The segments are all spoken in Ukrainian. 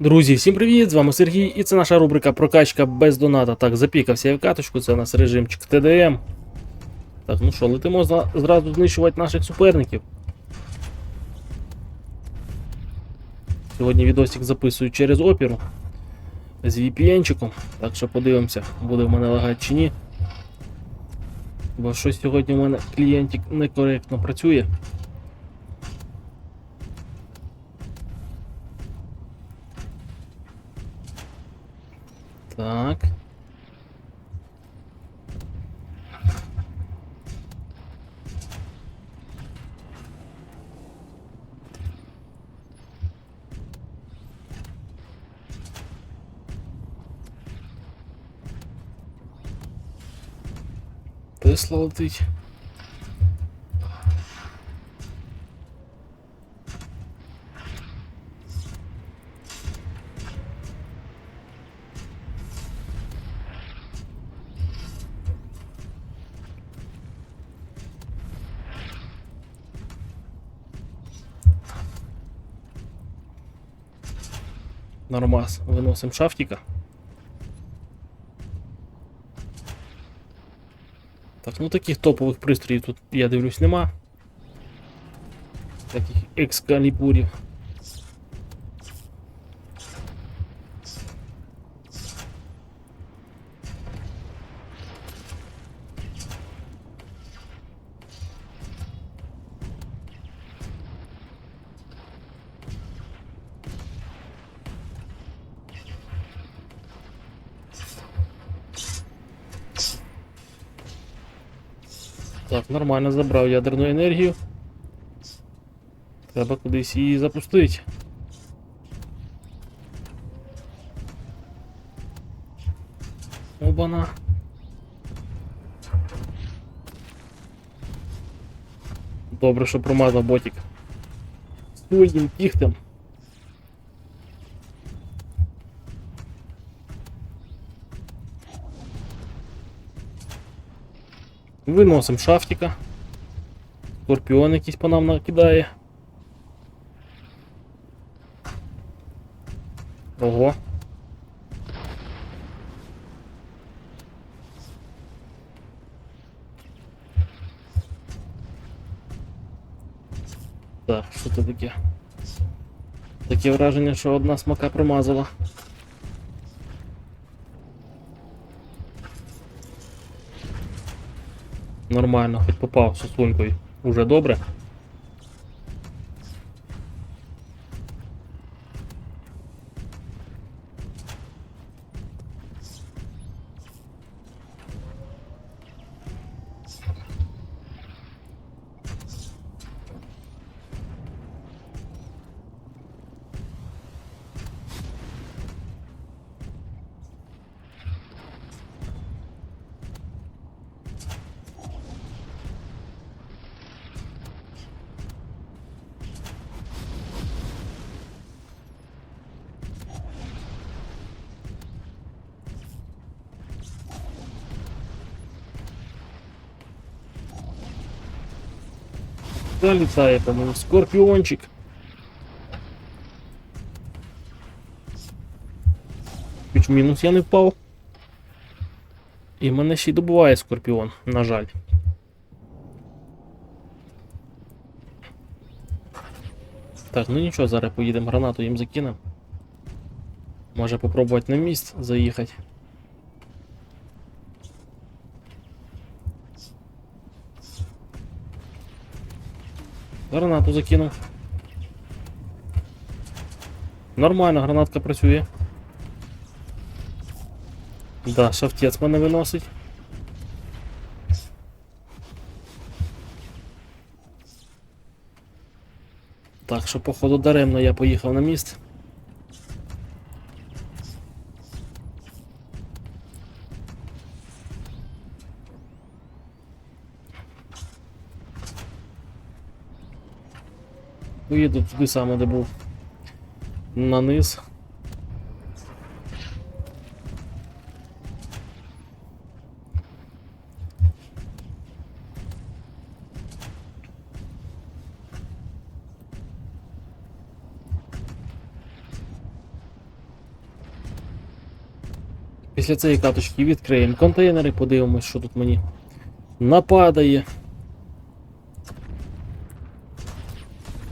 Друзі, всім привіт! З вами Сергій, і це наша рубрика Прокачка без доната. Так, запікався я в каточку, це у нас режимчик ТДМ. Так, ну що, летимо зразу знищувати наших суперників. Сьогодні відосик записую через опіру з VPN-чиком. Так що подивимося, буде в мене лагати чи ні. Бо щось сьогодні в мене клієнтик некоректно працює. Так. Тесла. Нормас. Виносимо шафтика. Так, ну таких топових пристроїв тут, я дивлюсь, нема. Таких екскалібурів. Так, нормально забрав ядерну енергію. Треба кудись її запустити. Обана. Добре, що промазав ботик. Своїм кіхтем. Виносим шафтика. Скорпіон якийсь по нам накидає. Ого. Так, що це таке? Таке враження, що одна смака промазала. Нормально, хоч попав сосунькою. Уже добре. Мені скорпіончик. Хоч в мінус я не впав. І мене ще й добуває скорпіон, на жаль. Так, ну нічого, зараз поїдемо гранату їм закинемо. Може попробувати на міст заїхати. Гранату закинув. Нормально, гранатка працює. Да, шафтець мене виносить. Так що, походу, даремно я поїхав на міст. Поїду туди саме, де був. На низ. Після цієї каточки відкриємо контейнери, подивимось, що тут мені нападає.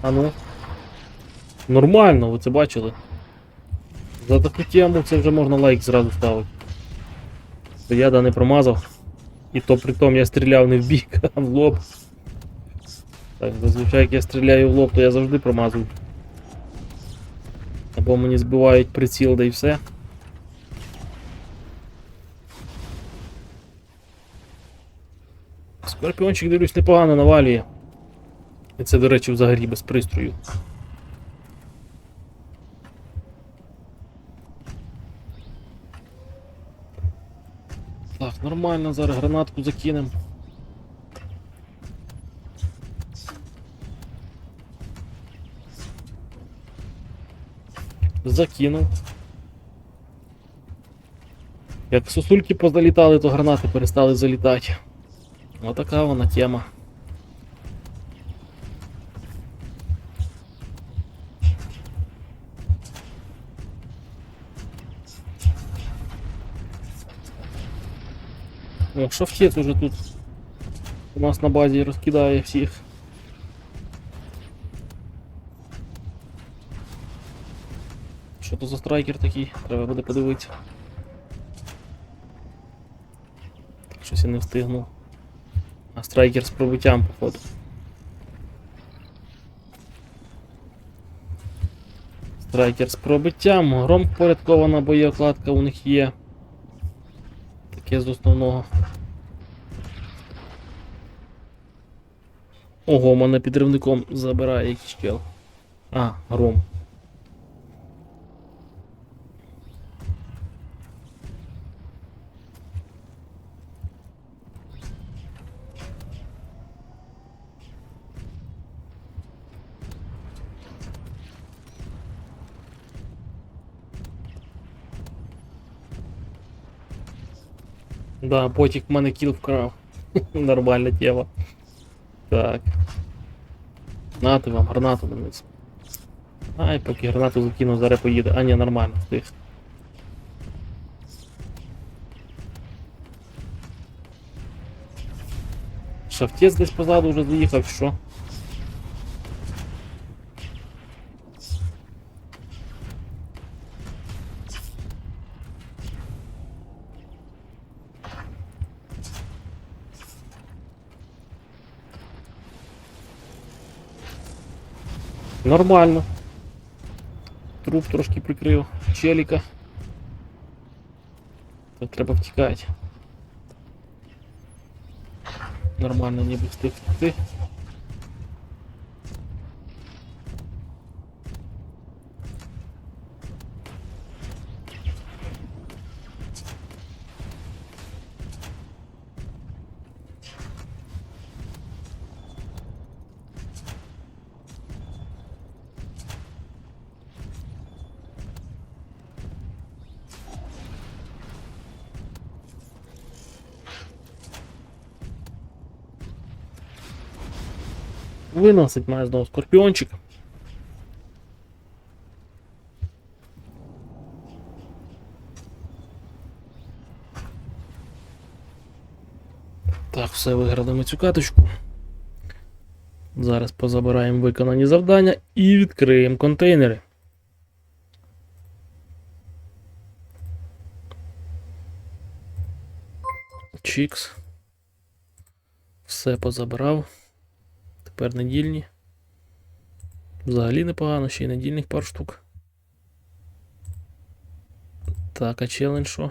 А ну. Нормально, ви це бачили? За таку тему це вже можна лайк зразу ставити. То я да не промазав. І то при тому я стріляв не в бік, а в лоб. Так, зазвичай як я стріляю в лоб, то я завжди промазую. Або мені збивають приціл, да і все. Скорпіончик, дивлюсь, непогано навалює. І це, до речі, взагалі без пристрою. Так, нормально, зараз гранатку закинем. Закинув. Як сосульки позалітали, то гранати перестали залітати. Отака вона тема. О, шафтець уже тут у нас на базі розкидає всіх. Що то за страйкер такий? Треба буде подивитися. Так, щось я не встигнув. А страйкер з пробиттям, походу. Страйкер з пробиттям, гром порядкована боєокладка у них є. Таке з основного. Ого, мене підривником забирає якийсь чел. А, гром. Да, потік в мене кіл вкрав. Нормальна тема. Так. Нати вам гранату донес. Ай, поки гранату закину, зараз поїде. А, ні, нормально, встиг. Шафтець десь позаду вже заїхав, що? Нормально. Труп трошки прикрив. Челіка. Тут треба втікати. Нормально, ніби встиг втекти. Виносить має знову скорпіончик. Так, все виграли цю каточку. Зараз позабираємо виконані завдання і відкриємо контейнери. Чікс. Все позабирав. Тепер недільні. Взагалі непогано, ще й недільних пар штук. Так, а челендж що?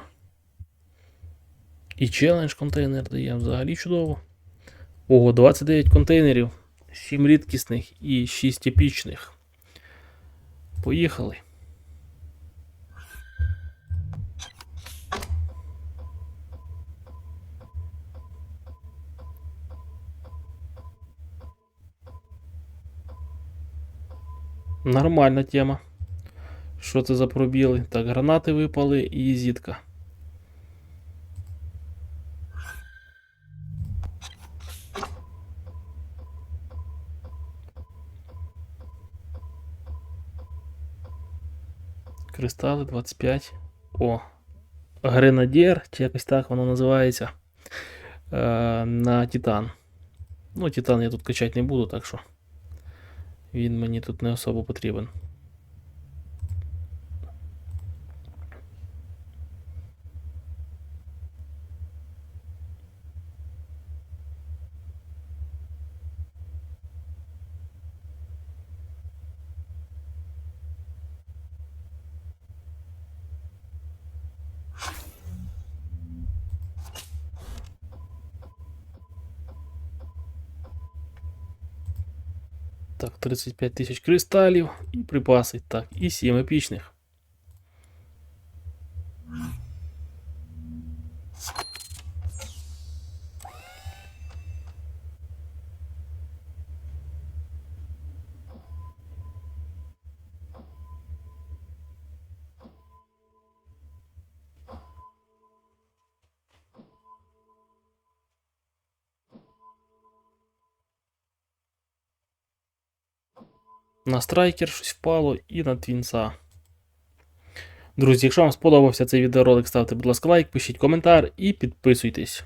І челендж контейнер дає взагалі чудово. Ого, 29 контейнерів, 7 рідкісних і 6 епічних. Поїхали. Нормальна тема. Що це за пробіли? Так, гранати випали і зітка. Кристали 25. О. Гренадєр, чи якось так воно називається. Е, на Титан. Ну, Титан я тут качати не буду, так що він мені тут не особо потрібен. Так, 35 тисяч кристалів і припаси. Так, і 7 епічних. На страйкер щось впало і на твінса. Друзі, якщо вам сподобався цей відеоролик, ставте, будь ласка, лайк, пишіть коментар і підписуйтесь.